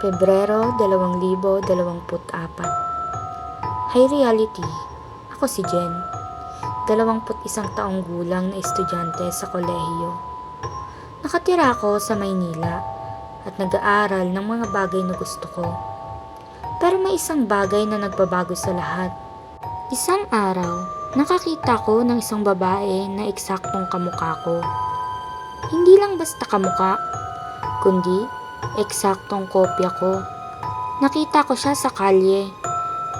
Pebrero 2024 Hi Reality, ako si Jen. 21 taong gulang na estudyante sa kolehiyo. Nakatira ako sa Maynila at nag-aaral ng mga bagay na gusto ko. Pero may isang bagay na nagbabago sa lahat. Isang araw, nakakita ko ng isang babae na eksaktong kamukha ko. Hindi lang basta kamukha, kundi eksaktong kopya ko. Nakita ko siya sa kalye.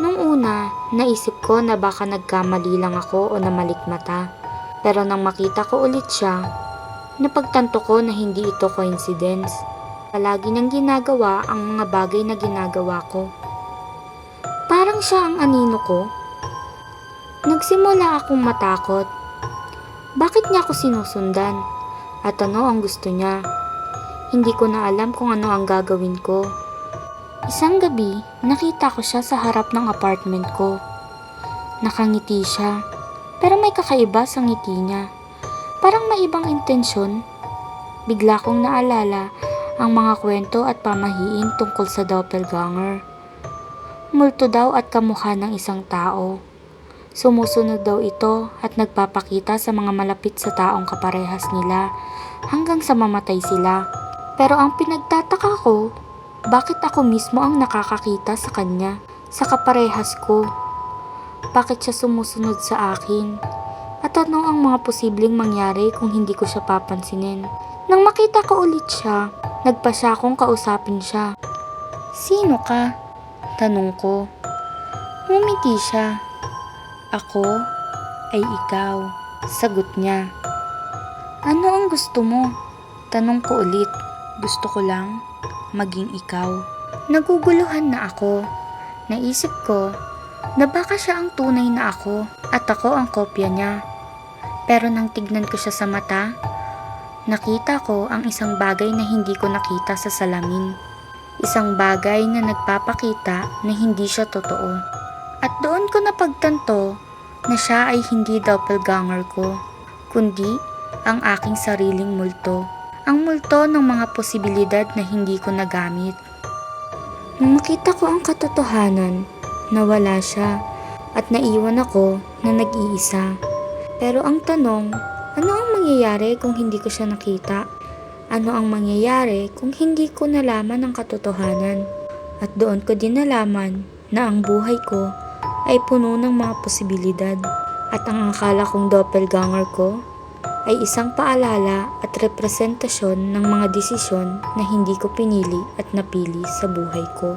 Nung una, naisip ko na baka nagkamali lang ako o namalikmata. Pero nang makita ko ulit siya, napagtanto ko na hindi ito coincidence. Palagi niyang ginagawa ang mga bagay na ginagawa ko. Parang siya ang anino ko. Nagsimula akong matakot. Bakit niya ako sinusundan? At ano ang gusto niya? Hindi ko na alam kung ano ang gagawin ko. Isang gabi, nakita ko siya sa harap ng apartment ko. Nakangiti siya, pero may kakaiba sa ngiti niya. Parang may ibang intensyon. Bigla kong naalala ang mga kwento at pamahiin tungkol sa doppelganger. Multo daw at kamukha ng isang tao. Sumusunod daw ito at nagpapakita sa mga malapit sa taong kaparehas nila hanggang sa mamatay sila. Pero ang pinagtataka ko, bakit ako mismo ang nakakakita sa kanya, sa kaparehas ko? Bakit siya sumusunod sa akin? At ano ang mga posibleng mangyari kung hindi ko siya papansinin? Nang makita ko ulit siya, nagpa siya akong kausapin siya. Sino ka? Tanong ko. Ngumiti siya. Ako ay ikaw. Sagot niya. Ano ang gusto mo? Tanong ko ulit. Gusto ko lang maging ikaw. Naguguluhan na ako. Naisip ko na baka siya ang tunay na ako at ako ang kopya niya. Pero nang tignan ko siya sa mata, nakita ko ang isang bagay na hindi ko nakita sa salamin. Isang bagay na nagpapakita na hindi siya totoo. At doon ko napagtanto na siya ay hindi doppelganger ko, kundi ang aking sariling multo. Ang multo ng mga posibilidad na hindi ko nagamit. Nung makita ko ang katotohanan, nawala siya at naiwan ako na nag-iisa. Pero ang tanong, ano ang mangyayari kung hindi ko siya nakita? Ano ang mangyayari kung hindi ko nalaman ang katotohanan? At doon ko din nalaman na ang buhay ko ay puno ng mga posibilidad. At ang akala kong doppelganger ko ay isang paalala at representasyon ng mga desisyon na hindi ko pinili at napili sa buhay ko.